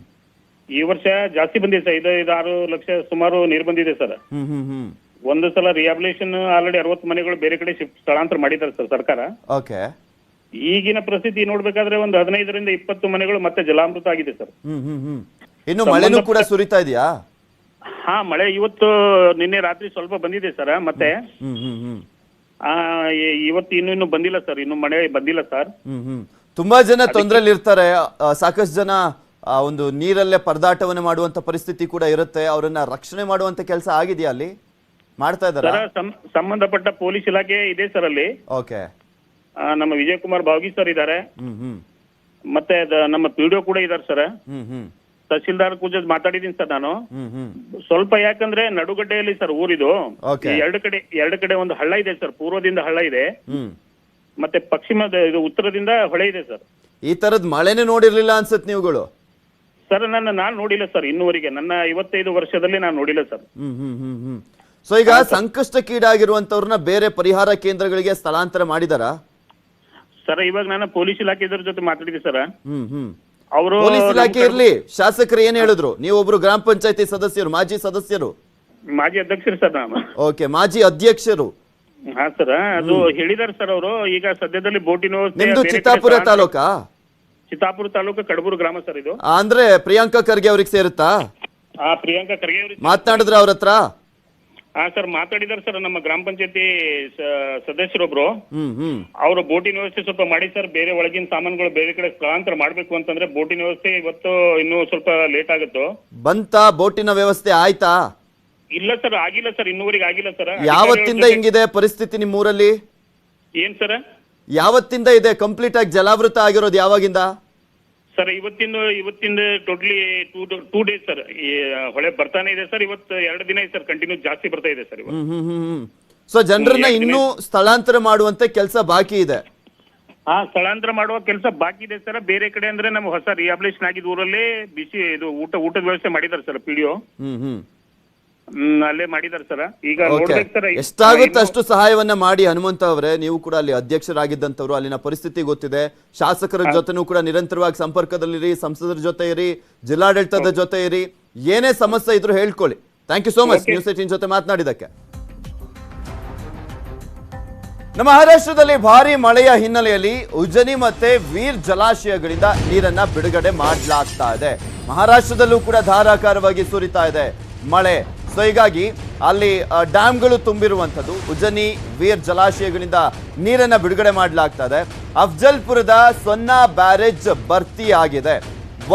ಈ ವರ್ಷ ಜಾಸ್ತಿ ಬಂದಿದೆ ಸರ್. ಐದು ಐದು ಆರು ಲಕ್ಷ ಸುಮಾರು ನೀರು ಬಂದಿದೆ ಸರ್. ಹ್ಮ್ ಹ್ಮ್ ಹ್ಮ್. ಒಂದು ಸಲ ರಿಹಾಬಿಲೇಷನ್ ಆಲ್ರೆಡಿ ಅರವತ್ತು ಮನೆಗಳು ಬೇರೆ ಕಡೆ ಶಿಫ್ಟ್ ಸ್ಥಳಾಂತರ ಮಾಡಿದ್ದಾರೆ ಸರ್ ಸರ್ಕಾರ. ಓಕೆ. ಈಗಿನ ಪರಿಸ್ಥಿತಿ ನೋಡ್ಬೇಕಾದ್ರೆ ಒಂದು ಹದಿನೈದರಿಂದ ಇಪ್ಪತ್ತು ಮನೆಗಳು ಮತ್ತೆ ಜಲಾಮೃತ ಆಗಿದೆ ಸರ್. ಹ್ಮ್ ಹ್ಮ್ ಹ್ಮ್. ಇನ್ನು ಮಳೆನೂ ಕೂಡ ಸುರಿತಾ ಇದೆಯಾ? ಹಾ ಮಳೆ ಇವತ್ತು ನಿನ್ನೆ ರಾತ್ರಿ ಸ್ವಲ್ಪ ಬಂದಿದೆ ಸರ್ ಮತ್ತೆ ಹ್ಮ್ ಹ್ಮ್ ಹ್ಮ್ ಆ, ಇ- ಇವತ್ತು ಇನ್ನು ಇನ್ನು ಬಂದಿಲ್ಲ ಸರ್ ಇನ್ನು ಮಳೆ ಬಂದಿಲ್ಲ ಸರ್. ಹ್ಮ್ ಹ್ಮ್. ತುಂಬಾ ಜನ ತೊಂದರೆಲಿ ಇರ್ತಾರೆ ಆ, ಸಾಕಷ್ಟು ಜನ ಒಂದು ನೀರಲ್ಲೇ ಪರದಾಟವನ್ನು ಮಾಡುವಂತ ಪರಿಸ್ಥಿತಿ ಕೂಡ ಇರುತ್ತೆ. ಅವರನ್ನ ರಕ್ಷಣೆ ಮಾಡುವಂತ ಕೆಲಸ ಆಗಿದೆಯಾ ಅಲ್ಲಿ? ಮಾಡ್ತಾ ಇದ್ದಾರೆ? ಸರ್ ಸಂ- ಸಂಬಂಧಪಟ್ಟ ಪೊಲೀಸ್ ಇಲಾಖೆ ಇದೆ ಸರ್ ಅಲ್ಲಿ. ಓಕೆ. ಆ, ನಮ್ಮ ವಿಜಯ್ ಕುಮಾರ್ ಭಾವಗಿ ಸರ್ ಇದ್ದಾರೆ. ಹ್ಮ್ ಹ್ಮ್. ಮತ್ತೆ ದ- ನಮ್ಮ ಪಿ ಕೂಡ ಇದ್ದಾರೆ ಸರ್. ಹ್ಮ್ ಹ್ಮ್. ತಹಸೀಲ್ದಾರ್ ಕೂಡ ಮಾತಾಡಿದೀನಿ ಸರ್ ನಾನು. ಹ್ಮ್ ಹ್ಮ್. ಸ್ವಲ್ಪ ಯಾಕಂದ್ರೆ ನಡುಗಡ್ಡೆಯಲ್ಲಿ ಸರ್ ಊರಿದು. Okay. ಎರಡು ಕಡೆ ಎರಡು ಕಡೆ ಒಂದು ಹಳ್ಳ ಇದೆ ಸರ್ ಪೂರ್ವದಿಂದ ಹಳ್ಳ ಇದೆ. ಹ್ಮ್. ಮತ್ತೆ ಪಶ್ಚಿಮದ ಇದು ಉತ್ತರದಿಂದ ಹೊಳೆ ಇದೆ ಸರ್. ಈ ತರದ್ ಮಳೆನೇ ನೋಡಿರ್ಲಿಲ್ಲ ಅನ್ಸತ್ ನೀವುಗಳು. ಸರ್ ನನ್ನ ನಾನು ನೋಡಿಲ್ಲ ಸರ್ ಇನ್ನುವರೆಗೆ. ನನ್ನ ಐವತ್ತೈದು ವರ್ಷದಲ್ಲಿ ನಾನು ನೋಡಿಲ್ಲ ಸರ್ ಹ್ಮ್ ಹ್ಮ್ ಹ್ಮ್ ಹ್ಮ್. ಸೊ ಈಗ ಸಂಕಷ್ಟಕ್ಕೀಡಾಗಿರುವಂತವ್ರನ್ನ ಬೇರೆ ಪರಿಹಾರ ಕೇಂದ್ರಗಳಿಗೆ ಸ್ಥಳಾಂತರ ಮಾಡಿದಾರ? ಸರ್ ಇವಾಗ ನಾನು ಪೊಲೀಸ್ ಇಲಾಖೆ ಇದ್ರ ಜೊತೆ ಮಾತಾಡಿದೆ ಸರ್ ಹ್ಮ್ ಹ್ಮ್. ಅವರು ಪೊಲೀಸ್ ಇಲಾಖೆ ಇರ್ಲಿ. ಶಾಸಕರು ಏನ್ ಹೇಳಿದ್ರು? ನೀವೊಬ್ರು ಒಬ್ರು ಗ್ರಾಮ ಪಂಚಾಯತಿ ಸದಸ್ಯರು ಮಾಜಿ ಸದಸ್ಯರು? ಮಾಜಿ ಅಧ್ಯಕ್ಷರು ಸರ್ ನಾನು. ಓಕೆ ಮಾಜಿ ಅಧ್ಯಕ್ಷರು. ಹಾ ಸರ್ ಅದು ಹೇಳಿದಾರೆ ಸರ್ ಅವರು. ಈಗ ಸದ್ಯದಲ್ಲಿ ಬೋಟಿನ ವ್ಯವಸ್ಥೆ ನಿಮ್ದು ಚಿತ್ತಾಪುರ ತಾಲೂಕಾ? ಚಿತ್ತಾಪುರ ತಾಲೂಕು ಕಡಬೂರು ಗ್ರಾಮ ಸರ್ ಇದು. ಅಂದ್ರೆ ಪ್ರಿಯಾಂಕಾ ಖರ್ಗೆ ಅವ್ರಿಗೆ ಸೇರುತ್ತಾ? ಆ ಪ್ರಿಯಾಂಕಾ ಖರ್ಗೆ ಅವ್ರಿಗೆ ಮಾತನಾಡಿದ್ರ ಅವ್ರ ಹತ್ರ? ಹಾ ಸರ್ ಮಾತಾಡಿದಾರೆ ಸರ್ ನಮ್ಮ ಗ್ರಾಮ ಪಂಚಾಯತಿ ಸದಸ್ಯರೊಬ್ರು. ಹ್ಮ್ ಹ್ಮ್. ಅವರು ಬೋಟಿನ ವ್ಯವಸ್ಥೆ ಸ್ವಲ್ಪ ಮಾಡಿ ಸರ್ ಬೇರೆ ಒಳಗಿನ ಸಾಮಾನುಗಳು ಬೇರೆ ಕಡೆ ಸ್ಥಳಾಂತರ ಮಾಡ್ಬೇಕು ಅಂತಂದ್ರೆ ಬೋಟಿನ ವ್ಯವಸ್ಥೆ ಇವತ್ತು ಇನ್ನೂ ಸ್ವಲ್ಪ ಲೇಟ್ ಆಗುತ್ತೋ. ಬಂತ ಬೋಟಿನ ವ್ಯವಸ್ಥೆ ಆಯ್ತಾ? ಇಲ್ಲ ಸರ್ ಆಗಿಲ್ಲ ಸರ್ ಇನ್ನೂವರೆಗೆ ಆಗಿಲ್ಲ ಸರ್. ಯಾವತ್ತಿಂದ ಹಿಂಗಿದೆ ಪರಿಸ್ಥಿತಿ ನಿಮ್ಮೂರಲ್ಲಿ? ಏನ್ ಸರ್? ಯಾವತ್ತಿಂದ ಇದೆ? ಕಂಪ್ಲೀಟ್ ಆಗಿ ಜಲಾವೃತ ಆಗಿರೋದು ಯಾವಾಗಿಂದ? ಸರ್ ಇವತ್ತಿನ ಇವತ್ತಿಂದ totally two two days sir. ಈ ಹೊಳೆ ಬರ್ತಾನೆ ಇದೆ ಸರ್. ಇವತ್ತು ಎರಡು ದಿನ ಇದೆ ಸರ್. ಕಂಟಿನ್ಯೂ ಜಾಸ್ತಿ ಬರ್ತಾ ಇದೆ ಸರ್ ಇವತ್ತು. ಹ್ಮ್ ಹ್ಮ್ ಹ್ಮ್ ಹ್ಮ್. ಸೊ ಜನರನ್ನ ಇನ್ನೂ ಸ್ಥಳಾಂತರ ಮಾಡುವಂತ ಕೆಲಸ ಬಾಕಿ ಇದೆ. ಹಾ ಸ್ಥಳಾಂತರ ಮಾಡುವ ಕೆಲಸ ಬಾಕಿ ಇದೆ ಸರ್. ಬೇರೆ ಕಡೆ ಅಂದ್ರೆ ನಮ್ಮ ಹೊಸ ರಿಹಾಬ್ಲೇಷನ್ ಆಗಿದ ಊರಲ್ಲಿ ಬಿಸಿ ಇದು ಊಟ ಊಟದ ವ್ಯವಸ್ಥೆ ಮಾಡಿದ್ದಾರೆ ಸರ್ ಪಿಡಿಒ ಹ್ಮ್ ಹ್ಮ್. ಅಲ್ಲೇ ಮಾಡಿದಾರೆ ಸರ್. ಈಗ ಓಕೆ ನೋಡ್ಬೇಕು ಸರ್. ಎಷ್ಟಾಗುತ್ತೆ ಅಷ್ಟು ಸಹಾಯವನ್ನ ಮಾಡಿ ಹನುಮಂತ ಅವರೇ. ನೀವು ಕೂಡ ಅಲ್ಲಿ ಅಧ್ಯಕ್ಷರಾಗಿದ್ದಂಥವ್ರು ಅಲ್ಲಿನ ಪರಿಸ್ಥಿತಿ ಗೊತ್ತಿದೆ. ಶಾಸಕರ ಜೊತೆನೂ ಕೂಡ ನಿರಂತರವಾಗಿ ಸಂಪರ್ಕದಲ್ಲಿರಿ ಸಂಸದರ ಜೊತೆ ಇರಿ ಜಿಲ್ಲಾಡಳಿತದ ಜೊತೆ ಇರಿ. ಏನೇ ಸಮಸ್ಯೆ ಇದ್ರೂ ಹೇಳ್ಕೊಳ್ಳಿ. Thank you so much news eighteen ಜೊತೆ ಮಾತನಾಡಿದಕ್ಕೆ ನಮ್ಮ ಮಹಾರಾಷ್ಟ್ರದಲ್ಲಿ ಭಾರಿ ಮಳೆಯ ಹಿನ್ನೆಲೆಯಲ್ಲಿ ಉಜನಿ ಮತ್ತೆ ವೀರ್ ಜಲಾಶಯಗಳಿಂದ ನೀರನ್ನ ಬಿಡುಗಡೆ ಮಾಡಲಾಗ್ತಾ ಇದೆ. ಮಹಾರಾಷ್ಟ್ರದಲ್ಲೂ ಕೂಡ ಧಾರಾಕಾರವಾಗಿ ಸುರಿತಾ ಇದೆ ಮಳೆ. ಸೊ ಹೀಗಾಗಿ ಅಲ್ಲಿ ಡ್ಯಾಮ್ಗಳು ತುಂಬಿರುವಂಥದ್ದು. ಉಜನಿ ವೀರ್ ಜಲಾಶಯಗಳಿಂದ ನೀರನ್ನ ಬಿಡುಗಡೆ ಮಾಡಲಾಗ್ತಾ ಇದೆ ಅಫ್ಜಲ್ಪುರದ ಸೊನ್ನಾ ಬ್ಯಾರೇಜ್ ಭರ್ತಿ ಆಗಿದೆ.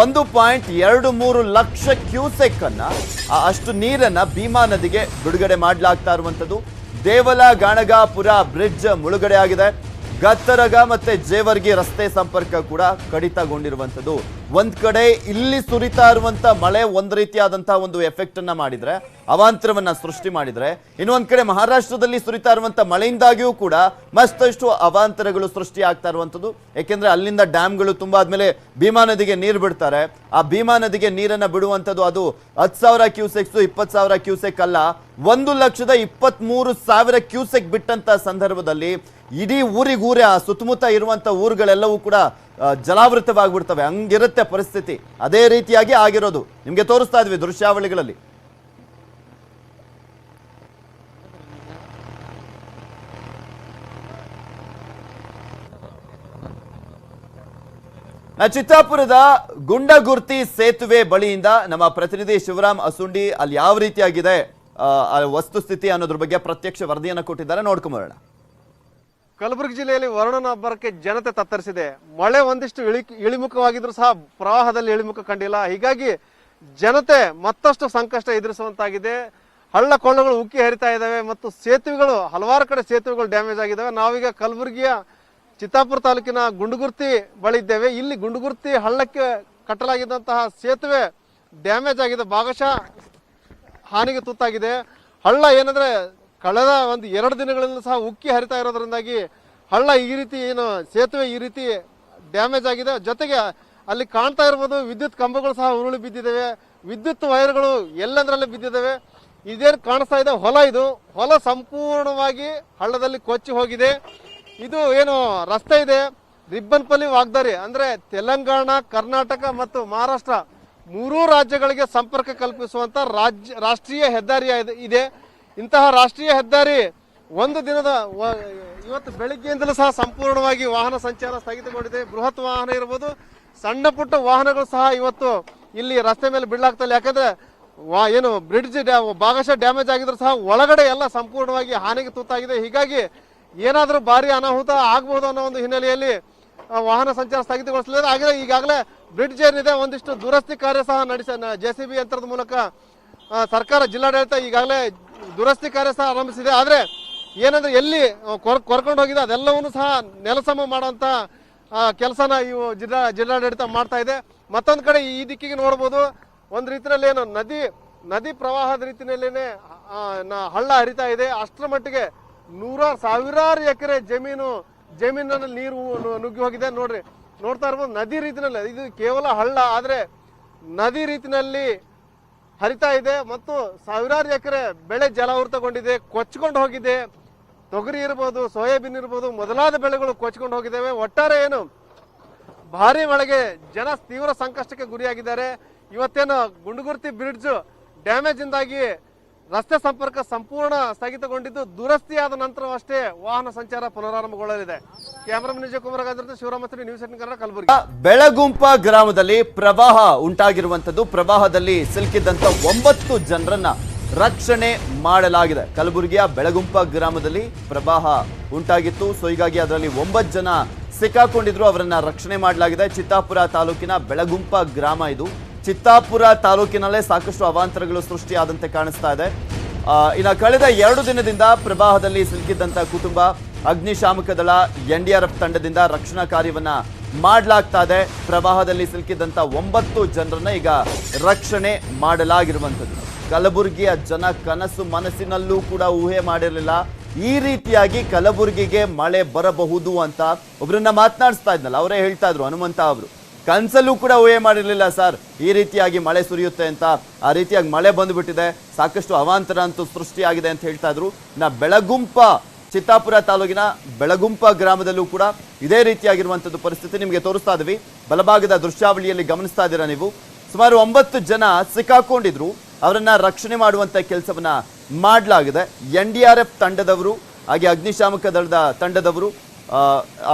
ಒಂದು ಪಾಯಿಂಟ್ ಎರಡು ಮೂರು ಲಕ್ಷ ಕ್ಯೂಸೆಕ್ ಅನ್ನ ಅಷ್ಟು ನೀರನ್ನ ಭೀಮಾ ನದಿಗೆ ಬಿಡುಗಡೆ ಮಾಡಲಾಗ್ತಾ ಇರುವಂಥದ್ದು. ದೇವಲ, ಗಾಣಗಾಪುರ ಬ್ರಿಡ್ಜ್ ಮುಳುಗಡೆ ಆಗಿದೆ. ಗತ್ತರಗ ಮತ್ತೆ ಜೇವರ್ಗಿ ರಸ್ತೆ ಸಂಪರ್ಕ ಕೂಡ ಕಡಿತಗೊಂಡಿರುವಂಥದ್ದು. ಒಂದ್ ಕಡೆ ಇಲ್ಲಿ ಸುರಿತಾ ಇರುವಂತ ಮಳೆ ಒಂದ್ ರೀತಿಯಾದಂತಹ ಒಂದು ಎಫೆಕ್ಟ್ ಅನ್ನ ಮಾಡಿದ್ರೆ, ಅವಾಂತರವನ್ನ ಸೃಷ್ಟಿ ಮಾಡಿದ್ರೆ ಇನ್ನೊಂದ್ ಕಡೆ ಮಹಾರಾಷ್ಟ್ರದಲ್ಲಿ ಸುರಿತಾ ಇರುವಂತ ಮಳೆಯಿಂದಾಗಿಯೂ ಕೂಡ ಮತ್ತಷ್ಟು ಅವಾಂತರಗಳು ಸೃಷ್ಟಿ ಆಗ್ತಾ ಇರುವಂಥದ್ದು ಯಾಕೆಂದ್ರೆ ಅಲ್ಲಿಂದ ಡ್ಯಾಮ್ಗಳು ತುಂಬಾ ಆದ್ಮೇಲೆ ಭೀಮಾ ನದಿಗೆ ನೀರು ಬಿಡ್ತಾರೆ. ಆ ಭೀಮಾ ನದಿಗೆ ನೀರನ್ನ ಬಿಡುವಂಥದ್ದು ಅದು ಹತ್ತು ಸಾವಿರ ಕ್ಯೂಸೆಕ್ಸ್, ಇಪ್ಪತ್ತು ಸಾವಿರ ಕ್ಯೂಸೆಕ್ ಅಲ್ಲ, ಒಂದು ಲಕ್ಷದ ಇಪ್ಪತ್ತ್ ಮೂರು ಸಾವಿರ ಕ್ಯೂಸೆಕ್ ಬಿಟ್ಟಂತ ಸಂದರ್ಭದಲ್ಲಿ ಇಡೀ ಊರಿಗೂರೇ, ಆ ಸುತ್ತಮುತ್ತ ಇರುವಂತ ಊರುಗಳೆಲ್ಲವೂ ಕೂಡ ಜಲಾವೃತವಾಗ್ಬಿಡ್ತವೆ. ಹಂಗಿರುತ್ತೆ ಪರಿಸ್ಥಿತಿ. ಅದೇ ರೀತಿಯಾಗಿ ಆಗಿರೋದು. ನಿಮಗೆ ತೋರಿಸ್ತಾ ಇದ್ವಿ ದೃಶ್ಯಾವಳಿಗಳಲ್ಲಿ. ಚಿತ್ತಾಪುರದ ಗುಂಡಗುರ್ತಿ ಸೇತುವೆ ಬಳಿಯಿಂದ ನಮ್ಮ ಪ್ರತಿನಿಧಿ ಶಿವರಾಮ್ ಅಸುಂಡಿ ಅಲ್ಲಿ ಯಾವ ರೀತಿಯಾಗಿದೆ ವಸ್ತುಸ್ಥಿತಿ ಅನ್ನೋದ್ರ ಬಗ್ಗೆ ಪ್ರತ್ಯಕ್ಷ ವರದಿಯನ್ನು ಕೊಟ್ಟಿದ್ದಾರೆ. ನೋಡ್ಕೊಂಬರೋಣ. ಕಲಬುರಗಿ ಜಿಲ್ಲೆಯಲ್ಲಿ ವರುಣನ ಅಬ್ಬರಕ್ಕೆ ಜನತೆ ತತ್ತರಿಸಿದೆ. ಮಳೆ ಒಂದಿಷ್ಟು ಇಳಿ, ಇಳಿಮುಖವಾಗಿದ್ರು ಸಹ ಪ್ರವಾಹದಲ್ಲಿ ಇಳಿಮುಖ ಕಂಡಿಲ್ಲ. ಹೀಗಾಗಿ ಜನತೆ ಮತ್ತಷ್ಟು ಸಂಕಷ್ಟ ಎದುರಿಸುವಂತಾಗಿದೆ. ಹಳ್ಳ ಕೊಳ್ಳಗಳು ಉಕ್ಕಿ ಹರಿತಾ ಇದ್ದಾವೆ ಮತ್ತು ಸೇತುವೆಗಳು, ಹಲವಾರು ಕಡೆ ಸೇತುವೆಗಳು ಡ್ಯಾಮೇಜ್ ಆಗಿದ್ದಾವೆ. ನಾವೀಗ ಕಲಬುರಗಿಯ ಚಿತ್ತಾಪುರ ತಾಲೂಕಿನ ಗುಂಡುಗುರ್ತಿ ಬಳಿ ಇದ್ದೇವೆ ಇಲ್ಲಿ ಗುಂಡುಗುರ್ತಿ ಹಳ್ಳಕ್ಕೆ ಕಟ್ಟಲಾಗಿದ್ದಂತಹ ಸೇತುವೆ ಡ್ಯಾಮೇಜ್ ಆಗಿದೆ. ಭಾಗಶಃ ಹಾನಿಗೆ ತುತ್ತಾಗಿದೆ. ಹಳ್ಳ ಏನಂದ್ರೆ ಕಳೆದ ಒಂದು ಎರಡು ದಿನಗಳಿಂದ ಸಹ ಉಕ್ಕಿ ಹರಿತಾ ಇರೋದ್ರಿಂದಾಗಿ ಹಳ್ಳ ಈ ರೀತಿ ಏನು ಸೇತುವೆ ಈ ರೀತಿ ಡ್ಯಾಮೇಜ್ ಆಗಿದೆ. ಜೊತೆಗೆ ಅಲ್ಲಿ ಕಾಣ್ತಾ ಇರ್ಬೋದು ವಿದ್ಯುತ್ ಕಂಬಗಳು ಸಹ ಉರುಳಿ ಬಿದ್ದಿದ್ದಾವೆ. ವಿದ್ಯುತ್ ವೈರ್ಗಳು ಎಲ್ಲಂದ್ರಲ್ಲಿ ಬಿದ್ದಿದ್ದಾವೆ. ಇದೇನು ಕಾಣಿಸ್ತಾ ಇದೆ ಹೊಲ ಇದು. ಹೊಲ ಸಂಪೂರ್ಣವಾಗಿ ಹಳ್ಳದಲ್ಲಿ ಕೊಚ್ಚಿ ಹೋಗಿದೆ. ಇದು ಏನು ರಸ್ತೆ ಇದೆ. ರಿಬ್ಬನ್ಪಲ್ಲಿ ವಾಗ್ದಾರಿ. ಅಂದರೆ ತೆಲಂಗಾಣ, ಕರ್ನಾಟಕ ಮತ್ತು ಮಹಾರಾಷ್ಟ್ರ ಮೂರೂ ರಾಜ್ಯಗಳಿಗೆ ಸಂಪರ್ಕ ಕಲ್ಪಿಸುವಂಥ ರಾಜ್ಯ, ರಾಷ್ಟ್ರೀಯ ಹೆದ್ದಾರಿ ಇದೆ- ಇದೆ. ಇಂತಹ ರಾಷ್ಟ್ರೀಯ ಹೆದ್ದಾರಿ ಒಂದು ದಿನದ ಇವತ್ತು ಬೆಳಿಗ್ಗೆಯಿಂದಲೂ ಸಹ ಸಂಪೂರ್ಣವಾಗಿ ವಾಹನ ಸಂಚಾರ ಸ್ಥಗಿತಗೊಂಡಿದೆ ಬೃಹತ್ ವಾಹನ ಇರ್ಬೋದು, ಸಣ್ಣ ಪುಟ್ಟ ವಾಹನಗಳು ಸಹ ಇವತ್ತು ಇಲ್ಲಿ ರಸ್ತೆ ಮೇಲೆ ಬಿಡಲಾಗ್ತಲ್ಲ ಯಾಕಂದ್ರೆ ವಾ, ಏನು ಬ್ರಿಡ್ಜ್ ಭಾಗಶಃ ಡ್ಯಾಮೇಜ್ ಆಗಿದ್ರು ಸಹ ಒಳಗಡೆ ಎಲ್ಲ ಸಂಪೂರ್ಣವಾಗಿ ಹಾನಿಗೆ ತುತ್ತಾಗಿದೆ. ಹೀಗಾಗಿ ಏನಾದರೂ ಭಾರಿ ಅನಾಹುತ ಆಗಬಹುದು ಅನ್ನೋ ಒಂದು ಹಿನ್ನೆಲೆಯಲ್ಲಿ ವಾಹನ ಸಂಚಾರ ಸ್ಥಗಿತಗೊಳಿಸಲಿದೆ. ಹಾಗೆ ಈಗಾಗಲೇ ಬ್ರಿಡ್ಜ್ ಏನಿದೆ, ಒಂದಿಷ್ಟು ದುರಸ್ತಿ ಕಾರ್ಯ ಸಹ ನಡೆಸ ಜೆ ಸಿ ಬಿ ಯಂತ್ರದ ಮೂಲಕ ಸರ್ಕಾರ ಜಿಲ್ಲಾಡಳಿತ ಈಗಾಗಲೇ ದುರಸ್ತಿ ಕಾರ್ಯ ಸಹ ಆರಂಭಿಸಿದೆ. ಆದರೆ ಏನಂದ್ರೆ ಎಲ್ಲಿ ಕೊರ್, ಕೊರ್ಕೊಂಡು ಹೋಗಿದೆ ಅದೆಲ್ಲವನ್ನು ಸಹ ನೆಲಸಮ ಮಾಡುವಂತ ಕೆಲಸನ ಇವು ಜಿಲ್ಲಾ, ಜಿಲ್ಲಾಡಳಿತ ಮಾಡ್ತಾ ಇದೆ. ಮತ್ತೊಂದು ಕಡೆ ಈ ದಿಕ್ಕಿಗೆ ನೋಡ್ಬೋದು, ಒಂದು ರೀತಿಯಲ್ಲಿ ಏನು ನದಿ ನದಿ ಪ್ರವಾಹದ ರೀತಿಯಲ್ಲೇನೆ ಹಳ್ಳ ಹರಿತಾ ಇದೆ. ಅಷ್ಟರ ಮಟ್ಟಿಗೆ ನೂರಾರು, ಸಾವಿರಾರು ಎಕರೆ ಜಮೀನು ಜಮೀನಲ್ಲಿ ನೀರು ನುಗ್ಗಿ ಹೋಗಿದೆ. ನೋಡ್ರಿ, ನೋಡ್ತಾ ಇರ್ಬೋದು ನದಿ ರೀತಿಯಲ್ಲಿ, ಇದು ಕೇವಲ ಹಳ್ಳ, ಆದರೆ ನದಿ ರೀತಿನಲ್ಲಿ ಹರಿತಾ ಇದೆ ಮತ್ತು ಸಾವಿರಾರು ಎಕರೆ ಬೆಳೆ ಜಲಾವೃತಗೊಂಡಿದೆ, ಕೊಚ್ಕೊಂಡು ಹೋಗಿದೆ. ತೊಗರಿ ಇರ್ಬೋದು, ಸೋಯಾಬೀನ್ ಇರ್ಬೋದು, ಮೊದಲಾದ ಬೆಳೆಗಳು ಕೊಚ್ಕೊಂಡು ಹೋಗಿದ್ದಾವೆ. ಒಟ್ಟಾರೆ ಏನು, ಭಾರಿ ಮಳೆಗೆ ಜನ ತೀವ್ರ ಸಂಕಷ್ಟಕ್ಕೆ ಗುರಿಯಾಗಿದ್ದಾರೆ. ಇವತ್ತೇನು ಗುಂಡುಗುರ್ತಿ ಬ್ರಿಡ್ಜ್ ಡ್ಯಾಮೇಜ್ ಇಂದಾಗಿ ರಸ್ತೆ ಸಂಪರ್ಕ ಸಂಪೂರ್ಣ ಸ್ಥಗಿತಗೊಂಡಿದ್ದು ದುರಸ್ತಿಯಾದ ನಂತರ ಅಷ್ಟೇ ವಾಹನ ಸಂಚಾರ ಪುನರಾರಂಭಗೊಳ್ಳಲಿದೆ. Cameraman Vijay Kumar Gandhi Shivaramatri news Kannada Kalaburagi. Belagumpa ಗ್ರಾಮದಲ್ಲಿ ಪ್ರವಾಹ ಉಂಟಾಗಿರುವಂತದ್ದು ಪ್ರವಾಹದಲ್ಲಿ ಸಿಲುಕಿದ್ದಂತ ಒಂಬತ್ತು ಜನರನ್ನ ರಕ್ಷಣೆ ಮಾಡಲಾಗಿದೆ. ಕಲಬುರಗಿಯ ಬೆಳಗುಂಪ ಗ್ರಾಮದಲ್ಲಿ ಪ್ರವಾಹ ಉಂಟಾಗಿತ್ತು. ಸೊ, ಹೀಗಾಗಿ ಅದರಲ್ಲಿ ಒಂಬತ್ತು ಜನ ಸಿಕ್ಕಾಕೊಂಡಿದ್ರು. ಅವರನ್ನ ರಕ್ಷಣೆ ಮಾಡಲಾಗಿದೆ. ಚಿತ್ತಾಪುರ ತಾಲೂಕಿನ ಬೆಳಗುಂಪ ಗ್ರಾಮ ಇದು. ಚಿತ್ತಾಪುರ ತಾಲೂಕಿನಲ್ಲೇ ಸಾಕಷ್ಟು ಅವಾಂತರಗಳು ಸೃಷ್ಟಿಯಾದಂತೆ ಕಾಣಿಸ್ತಾ ಇದೆ. ಇನ್ನು ಕಳೆದ ಎರಡು ದಿನದಿಂದ ಪ್ರವಾಹದಲ್ಲಿ ಸಿಲುಕಿದ್ದಂಥ ಕುಟುಂಬ ಅಗ್ನಿಶಾಮಕ ದಳ ಎನ್ ತಂಡದಿಂದ ರಕ್ಷಣಾ ಕಾರ್ಯವನ್ನ ಮಾಡಲಾಗ್ತಾ ಇದೆ. ಪ್ರವಾಹದಲ್ಲಿ ಸಿಲುಕಿದ್ದಂತ ಒಂಬತ್ತು ಜನರನ್ನ ಈಗ ರಕ್ಷಣೆ ಮಾಡಲಾಗಿರುವಂಥದ್ದು. ಕಲಬುರಗಿಯ ಜನ ಕನಸು ಮನಸ್ಸಿನಲ್ಲೂ ಕೂಡ ಊಹೆ ಮಾಡಿರಲಿಲ್ಲ. ಈ ರೀತಿಯಾಗಿ ಕಲಬುರಗಿಗೆ ಮಳೆ ಬರಬಹುದು ಅಂತ ಒಬ್ಬರನ್ನ ಮಾತನಾಡಿಸ್ತಾ ಇದ್ನಲ್ಲ, ಅವರೇ ಹೇಳ್ತಾ ಇದ್ರು ಹನುಮಂತ ಅವರು. ಕನ್ಸಲ್ಲೂ ಕೂಡ ಊಹೆ ಮಾಡಿರಲಿಲ್ಲ, ಸರ್, ಈ ರೀತಿಯಾಗಿ ಮಳೆ ಸುರಿಯುತ್ತೆ ಅಂತ. ಆ ರೀತಿಯಾಗಿ ಮಳೆ ಬಂದುಬಿಟ್ಟಿದೆ. ಸಾಕಷ್ಟು ಅವಾಂತರ ಅಂತೂ ಸೃಷ್ಟಿಯಾಗಿದೆ ಅಂತ ಹೇಳ್ತಾ ಇದ್ರು. ನಾ ಬೆಳಗುಂಪ, ಚಿತ್ತಾಪುರ ತಾಲೂಕಿನ ಬೆಳಗುಂಪ ಗ್ರಾಮದಲ್ಲೂ ಕೂಡ ಇದೇ ರೀತಿಯಾಗಿರುವಂಥದ್ದು ಪರಿಸ್ಥಿತಿ ನಿಮಗೆ ತೋರಿಸ್ತಾ ಇದ್ವಿ. ಬಲಭಾಗದ ದೃಶ್ಯಾವಳಿಯಲ್ಲಿ ಗಮನಿಸ್ತಾ ಇದ್ದೀರಾ ನೀವು? ಸುಮಾರು ಒಂಬತ್ತು ಜನ ಸಿಕ್ಕಾಕೊಂಡಿದ್ರು. ಅವರನ್ನ ರಕ್ಷಣೆ ಮಾಡುವಂತ ಕೆಲಸವನ್ನ ಮಾಡಲಾಗಿದೆ. ಎನ್ ಡಿ ಆರ್ ಎಫ್ ತಂಡದವರು, ಹಾಗೆ ಅಗ್ನಿಶಾಮಕ ದಳದ ತಂಡದವರು ಆ,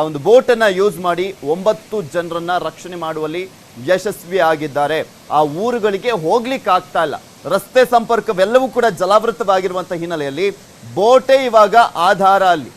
ಒಂದು ಬೋಟನ್ನು ಯೂಸ್ ಮಾಡಿ ಒಂಬತ್ತು ಜನರನ್ನ ರಕ್ಷಣೆ ಮಾಡುವಲ್ಲಿ ಯಶಸ್ವಿ ಆಗಿದ್ದಾರೆ. ಆ ಊರುಗಳಿಗೆ ಹೋಗ್ಲಿಕ್ಕೆ ಆಗ್ತಾ ಇಲ್ಲ. ರಸ್ತೆ ಸಂಪರ್ಕವೆಲ್ಲವೂ ಕೂಡ ಜಲಾವೃತವಾಗಿರುವಂತಹ ಹಿನ್ನೆಲೆಯಲ್ಲಿ ಬೋಟೇ ಇವಾಗ ಆಧಾರ ಅಲ್ಲಿ.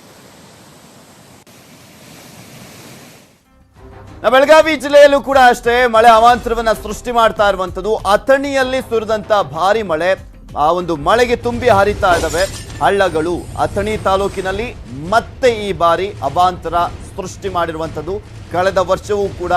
ಬೆಳಗಾವಿ ಜಿಲ್ಲೆಯಲ್ಲೂ ಕೂಡ ಅಷ್ಟೇ ಮಳೆ ಅವಾಂತರವನ್ನ ಸೃಷ್ಟಿ ಮಾಡ್ತಾ ಇರುವಂತದ್ದು ಅಥಣಿಯಲ್ಲಿ ಸುರಿದಂತ ಭಾರಿ ಮಳೆ. ಆ ಒಂದು ಮಳೆಗೆ ತುಂಬಿ ಹರಿತಾ ಇದ್ದಾವೆ ಹಳ್ಳಗಳು ಅಥಣಿ ತಾಲೂಕಿನಲ್ಲಿ ಮತ್ತೆ ಈ ಬಾರಿ ಅಭಾಂತರ ಸೃಷ್ಟಿ ಮಾಡಿರುವಂಥದ್ದು. ಕಳೆದ ವರ್ಷವೂ ಕೂಡ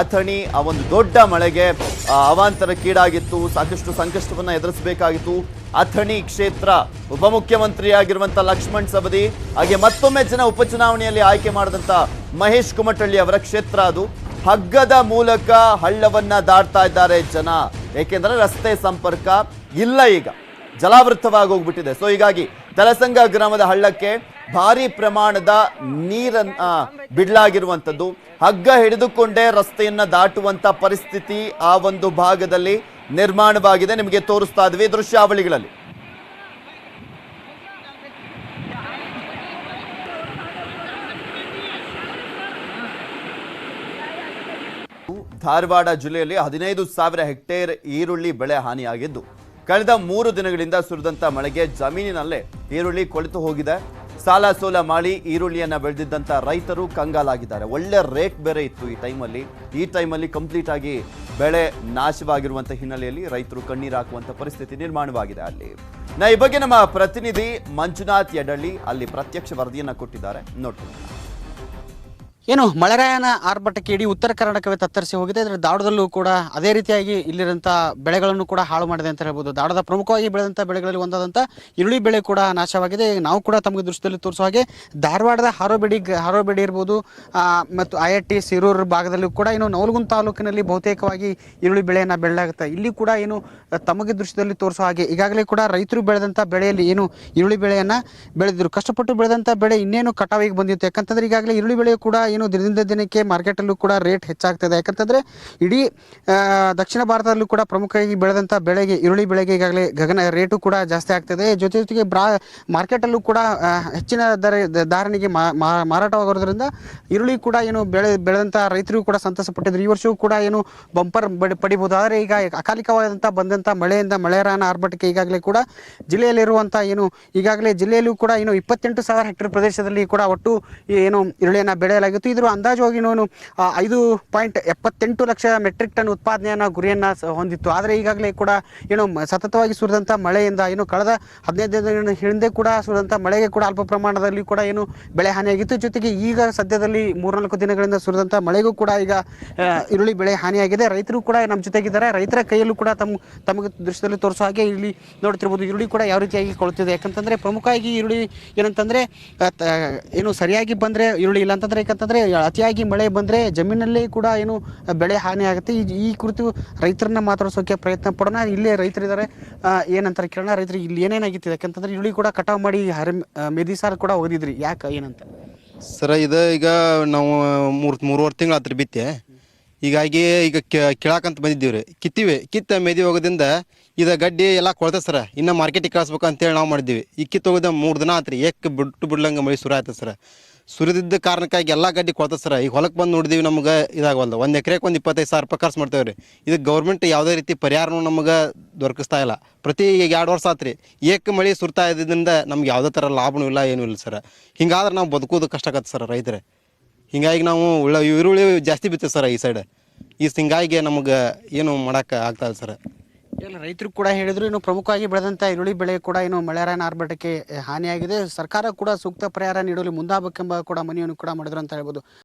ಅಥಣಿ ಆ ಒಂದು ದೊಡ್ಡ ಮಳೆಗೆ ಅವಾಂತರ ಅವಾಂತರಕ್ಕೀಡಾಗಿತ್ತು ಸಾಕಷ್ಟು ಸಂಕಷ್ಟವನ್ನು ಎದುರಿಸಬೇಕಾಗಿತ್ತು. ಅಥಣಿ ಕ್ಷೇತ್ರ ಉಪಮುಖ್ಯಮಂತ್ರಿಯಾಗಿರುವಂಥ ಲಕ್ಷ್ಮಣ್ ಸಬದಿ ಹಾಗೆ ಮತ್ತೊಮ್ಮೆ ಜನ ಉಪಚುನಾವಣೆಯಲ್ಲಿ ಆಯ್ಕೆ ಮಾಡಿದಂಥ ಮಹೇಶ್ ಕುಮಟಳ್ಳಿ ಅವರ ಕ್ಷೇತ್ರ ಅದು. ಹಗ್ಗದ ಮೂಲಕ ಹಳ್ಳವನ್ನು ದಾಟ್ತಾ ಇದ್ದಾರೆ ಜನ. ಏಕೆಂದರೆ ರಸ್ತೆ ಸಂಪರ್ಕ ಇಲ್ಲ ಈಗ. ಜಲಾವೃತವಾಗಿ ಹೋಗ್ಬಿಟ್ಟಿದೆ. ಸೊ ಹೀಗಾಗಿ ತಲಸಂಗ ಗ್ರಾಮದ ಹಳ್ಳಕ್ಕೆ ಭಾರಿ ಪ್ರಮಾಣದ ನೀರನ್ನ ಬಿಡಲಾಗಿರುವಂಥದ್ದು. ಹಗ್ಗ ಹಿಡಿದುಕೊಂಡೇ ರಸ್ತೆಯನ್ನ ದಾಟುವಂತ ಪರಿಸ್ಥಿತಿ ಆ ಒಂದು ಭಾಗದಲ್ಲಿ ನಿರ್ಮಾಣವಾಗಿದೆ. ನಿಮಗೆ ತೋರಿಸ್ತಾ ಇದ್ವಿ ದೃಶ್ಯಾವಳಿಗಳಲ್ಲಿ. ಧಾರವಾಡ ಜಿಲ್ಲೆಯಲ್ಲಿ ಹದಿನೈದು ಸಾವಿರ ಹೆಕ್ಟೇರ್ ಈರುಳ್ಳಿ ಬೆಳೆ ಹಾನಿಯಾಗಿದ್ದು. ಕಳೆದ ಮೂರು ದಿನಗಳಿಂದ ಸುರಿದಂತ ಮಳೆಗೆ ಜಮೀನಿನಲ್ಲೇ ಈರುಳ್ಳಿ ಕೊಳೆತು ಹೋಗಿದೆ. ಸಾಲ ಸೋಲ ಮಾಡಿ ಈರುಳ್ಳಿಯನ್ನ ಬೆಳೆದಿದ್ದಂತ ರೈತರು ಕಂಗಾಲಾಗಿದ್ದಾರೆ. ಒಳ್ಳೆ ರೇಟ್ ಬೇರೆ ಇತ್ತು ಈ ಟೈಮಲ್ಲಿ. ಈ ಟೈಮಲ್ಲಿ ಕಂಪ್ಲೀಟ್ ಆಗಿ ಬೆಳೆ ನಾಶವಾಗಿರುವಂತ ಹಿನ್ನೆಲೆಯಲ್ಲಿ ರೈತರು ಕಣ್ಣೀರು ಹಾಕುವಂತ ಪರಿಸ್ಥಿತಿ ನಿರ್ಮಾಣವಾಗಿದೆ ಅಲ್ಲಿ. ನಾ ಈ ಬಗ್ಗೆ ನಮ್ಮ ಪ್ರತಿನಿಧಿ ಮಂಜುನಾಥ್ ಯಡಳ್ಳಿ ಅಲ್ಲಿ ಪ್ರತ್ಯಕ್ಷ ವರದಿಯನ್ನ ಕೊಟ್ಟಿದ್ದಾರೆ. ನೋಡ್ತೀನಿ ಏನು, ಮಳೆರಾಯನ ಆರ್ಭಟಕ್ಕೆ ಇಡೀ ಉತ್ತರ ಕರ್ನಾಟಕವೇ ತತ್ತರಿಸಿ ಹೋಗಿದೆ. ಅದರ ದಾಡದಲ್ಲೂ ಕೂಡ ಅದೇ ರೀತಿಯಾಗಿ ಇಲ್ಲಿರಂಥ ಬೆಳೆಗಳನ್ನು ಕೂಡ ಹಾಳು ಮಾಡಿದೆ ಅಂತ ಹೇಳ್ಬೋದು. ದಾಡದ ಪ್ರಮುಖವಾಗಿ ಬೆಳೆದಂಥ ಬೆಳೆಗಳಲ್ಲಿ ಒಂದಾದಂಥ ಈರುಳ್ಳಿ ಬೆಳೆ ಕೂಡ ನಾಶವಾಗಿದೆ. ನಾವು ಕೂಡ ತಮಗೆ ದೃಷ್ಟಿಯಲ್ಲಿ ತೋರಿಸುವ ಹಾಗೆ ಧಾರವಾಡದ ಹಾರೋಬೇಡಿ ಹಾರೋಬೇಡಿ ಇರ್ಬೋದು ಮತ್ತು ಐ ಐ ಟಿ ಸಿರೂರು ಭಾಗದಲ್ಲೂ ಕೂಡ ಏನು ನವಲಗುಂದ ತಾಲೂಕಿನಲ್ಲಿ ಬಹುತೇಕವಾಗಿ ಈರುಳ್ಳಿ ಬೆಳೆಯನ್ನು ಬೆಳೆಯಲಾಗುತ್ತೆ ಇಲ್ಲಿ ಕೂಡ ಏನು, ತಮಗೆ ದೃಶ್ಯದಲ್ಲಿ ತೋರಿಸುವ ಹಾಗೆ ಈಗಾಗಲೇ ಕೂಡ ರೈತರು ಬೆಳೆದಂಥ ಬೆಳೆಯಲ್ಲಿ ಏನು ಈರುಳ್ಳಿ ಬೆಳೆಯನ್ನು ಬೆಳೆದಿದ್ರು. ಕಷ್ಟಪಟ್ಟು ಬೆಳೆದಂಥ ಬೆಳೆ ಇನ್ನೇನು ಕಟಾವಿಗೆ ಬಂದಿತ್ತು. ಯಾಕಂತಂದ್ರೆ ಈಗಾಗಲೇ ಈರುಳ್ಳಿ ಬೆಳೆ ಕೂಡ ಏನು ದಿನದಿಂದ ದಿನಕ್ಕೆ ಮಾರ್ಕೆಟಲ್ಲೂ ಕೂಡ ರೇಟ್ ಹೆಚ್ಚಾಗ್ತದೆ. ಯಾಕಂತಂದರೆ ಇಡೀ ದಕ್ಷಿಣ ಭಾರತದಲ್ಲೂ ಕೂಡ ಪ್ರಮುಖವಾಗಿ ಬೆಳೆದಂಥ ಬೆಳೆಗೆ, ಈರುಳ್ಳಿ ಬೆಳೆಗೆ ಈಗಾಗಲೇ ಗಗನ ರೇಟು ಕೂಡ ಜಾಸ್ತಿ ಆಗ್ತದೆ. ಜೊತೆ ಜೊತೆಗೆ ಬ್ರಾ, ಮಾರ್ಕೆಟಲ್ಲೂ ಕೂಡ ಹೆಚ್ಚಿನ ದರ, ಧಾರಣೆಗೆ ಮಾರಾಟವಾಗಿರೋದ್ರಿಂದ ಈರುಳ್ಳಿ ಕೂಡ ಏನು ಬೆಳೆ ಬೆಳೆದಂಥ ರೈತರಿಗೂ ಕೂಡ ಸಂತಸ ಪಟ್ಟಿದ್ರು ಈ ವರ್ಷವೂ ಕೂಡ ಏನು ಬಂಪರ್ ಬಡಿ, ಪಡಿಬೋದು. ಆದರೆ ಈಗ ಅಕಾಲಿಕವಾದಂಥ ಬಂದಂಥ ಮಳೆಯಿಂದ ಮಳೆರಾನ ಆರ್ಭಟಕ್ಕೆ ಈಗಾಗಲೇ ಕೂಡ ಜಿಲ್ಲೆಯಲ್ಲಿರುವಂಥ ಏನು, ಈಗಾಗಲೇ ಜಿಲ್ಲೆಯಲ್ಲೂ ಕೂಡ ಏನು ಇಪ್ಪತ್ತೆಂಟು ಸಾವಿರ ಹೆಕ್ಟೇರ್ ಪ್ರದೇಶದಲ್ಲಿ ಕೂಡ ಒಟ್ಟು ಏನು ಈರುಳ್ಳಿಯನ್ನು ಬೆಳೆಯಲಾಗಿತ್ತು. ಇದ್ರ ಅಂದಾಜುವಾಗಿ ಹೋಗಿನೋನು ಆ, ಐದು ಪಾಯಿಂಟ್ ಎಪ್ಪತ್ತೆಂಟು ಲಕ್ಷ ಮೆಟ್ರಿಕ್ ಟನ್ ಉತ್ಪಾದನೆಯನ್ನು ಗುರಿಯನ್ನು ಹೊಂದಿತ್ತು. ಆದರೆ ಈಗಾಗಲೇ ಕೂಡ ಏನು ಸತತವಾಗಿ ಸುರಿದಂಥ ಮಳೆಯಿಂದ ಏನು ಕಳೆದ ಹದಿನೈದು ದಿನಗಳ ಹಿಂದೆ ಕೂಡ ಸುರಿದಂಥ ಮಳೆಗೆ ಕೂಡ ಅಲ್ಪ ಪ್ರಮಾಣದಲ್ಲಿ ಕೂಡ ಏನು ಬೆಳೆ ಹಾನಿಯಾಗಿತ್ತು. ಜೊತೆಗೆ ಈಗ ಸದ್ಯದಲ್ಲಿ ಮೂರ್ನಾಲ್ಕು ದಿನಗಳಿಂದ ಸುರಿದಂಥ ಮಳೆಗೂ ಕೂಡ ಈಗ ಈರುಳ್ಳಿ ಬೆಳೆ ಹಾನಿಯಾಗಿದೆ. ರೈತರು ಕೂಡ ನಮ್ಮ ಜೊತೆಗಿದ್ದಾರೆ. ರೈತರ ಕೈಯಲ್ಲೂ ಕೂಡ ತಮ್ಮ ತಮಗೆ ದೃಶ್ಯದಲ್ಲಿ ತೋರಿಸೋ ಹಾಗೆ ಇಲ್ಲಿ ನೋಡ್ತಿರ್ಬೋದು ಈರುಳ್ಳಿ ಕೂಡ ಯಾವ ರೀತಿಯಾಗಿ ಕೊಳ್ತಿದೆ ಯಾಕಂತಂದರೆ ಪ್ರಮುಖವಾಗಿ ಈರುಳ್ಳಿ ಏನಂತಂದರೆ ಏನು ಸರಿಯಾಗಿ ಬಂದರೆ ಈರುಳ್ಳಿ ಇಲ್ಲ ಅಂತಂದ್ರೆ ಯಾಕಂತಂದ್ರೆ ಅತಿಯಾಗಿ ಮಳೆ ಬಂದರೆ ಜಮೀನಲ್ಲಿ ಕೂಡ ಏನು ಬೆಳೆ ಹಾನಿ ಆಗುತ್ತೆ. ಈ ಈ ಕುರಿತು ರೈತರನ್ನ ಮಾತಾಡ್ಸೋಕೆ ಪ್ರಯತ್ನ ಪಡೋಣ. ಇಲ್ಲೇ ರೈತರಿದ್ದಾರೆ. ಏನಂತಾರೆ ಕೇಳೋಣ. ರೈತರಿಗೆ ಇಲ್ಲಿ ಏನೇನಾಗಿತ್ತು ಯಾಕಂತಂದ್ರೆ ಇಳಿ ಕೂಡ ಕಟಾವು ಮಾಡಿ ಹರಿ ಮೆದಿ ಸಾರು ಕೂಡ ಓದಿದ್ರಿ ಯಾಕೆ ಏನಂತ? ಸರ, ಇದು ಈಗ ನಾವು ಮೂರು ಮೂರುವರೆ ತಿಂಗಳು ಆತ್ರಿ ಬಿತ್ತೆ. ಹೀಗಾಗಿ ಈಗ ಕೇಳಾಕಂತ ಬಂದಿದ್ದೀವಿ ರೀ ಕಿತ್ತೀವಿ. ಕಿತ್ತ ಮೆದಿ ಹೋಗೋದ್ರಿಂದ ಇದು ಗಡ್ಡಿ ಎಲ್ಲ ಕೊಳ್ತದೆ ಸರ. ಇನ್ನು ಮಾರ್ಕೆಟಿಗೆ ಕಳಿಸ್ಬೇಕು ಅಂತೇಳಿ ನಾವು ಮಾಡಿದ್ದೀವಿ. ಈ ಕಿತ್ತು ಮೂರು ದಿನ ಆತ್ರಿ. ಏಕ್ ಬಿಟ್ಟು ಬಿಡ್ಲಂಗೆ ಮಳೆ ಶುರು ಆಯ್ತು ಸರ. ಸುರಿದಿದ್ದ ಕಾರಣಕ್ಕಾಗಿ ಎಲ್ಲ ಗಡ್ಡಿ ಕೊಡ್ತದೆ ಸರ್. ಈಗ ಹೊಲಕ್ಕೆ ಬಂದು ನೋಡಿದೀವಿ ನಮ್ಗೆ ಇದಾಗವಲ್ದು. ಒಂದು ಎಕರೆಗೆ ಒಂದು ಇಪ್ಪತ್ತೈದು ಸಾವಿರ ರೂಪಾಯಿ ಖರ್ಚು ಮಾಡ್ತೇವೆ ರೀ ಇದಕ್ಕೆ ಗೌರ್ಮೆಂಟ್ ಯಾವುದೇ ರೀತಿ ಪರಿಹಾರನೂ ನಮಗೆ ದೊರಕಿಸ್ತಾ ಇಲ್ಲ. ಪ್ರತಿ ಈಗ ಎರಡು ವರ್ಷ ಆತ್ರಿ. ಏಕ ಮಳೆ ಸುರ್ತಾ ಇದ್ದಿದ್ದರಿಂದ ನಮ್ಗೆ ಯಾವುದೇ ಥರ ಲಾಭನೂ ಇಲ್ಲ, ಏನೂ ಇಲ್ಲ ಸರ್. ಹಿಂಗಾದ್ರೆ ನಾವು ಬದುಕೋದು ಕಷ್ಟ ಆಗತ್ತೆ ಸರ್ ರೈತರೆ. ಹಿಂಗಾಗಿ ನಾವು ಉಳ್ಳ ಈರುಳ್ಳಿ ಜಾಸ್ತಿ ಬಿತ್ತೇವೆ ಸರ್ ಈ ಸೈಡ್ ಈ ಹಿಂಗಾಗಿ ನಮಗೆ ಏನು ಮಾಡೋಕ್ಕೆ ಆಗ್ತಾಯಿಲ್ಲ ಸರ್. ಎಲ್ಲ ರೈತರು ಕೂಡ ಹೇಳಿದ್ರು, ಇನ್ನು ಪ್ರಮುಖವಾಗಿ ಬೆಳೆದಂತಹ ಈರುಳ್ಳಿ ಬೆಳೆ ಕೂಡ ಏನು ಮಳೆರಾಯನ ಆರ್ಭಟಕ್ಕೆ ಹಾನಿಯಾಗಿದೆ. ಸರ್ಕಾರ ಕೂಡ ಸೂಕ್ತ ಪರಿಹಾರ ನೀಡಲು ಮುಂದಾಗಬೇಕೆಂಬ ಕೂಡ ಮನವಿಯನ್ನು ಕೂಡ ಮಾಡಿದ್ರು ಅಂತ ಹೇಳ್ಬೋದು.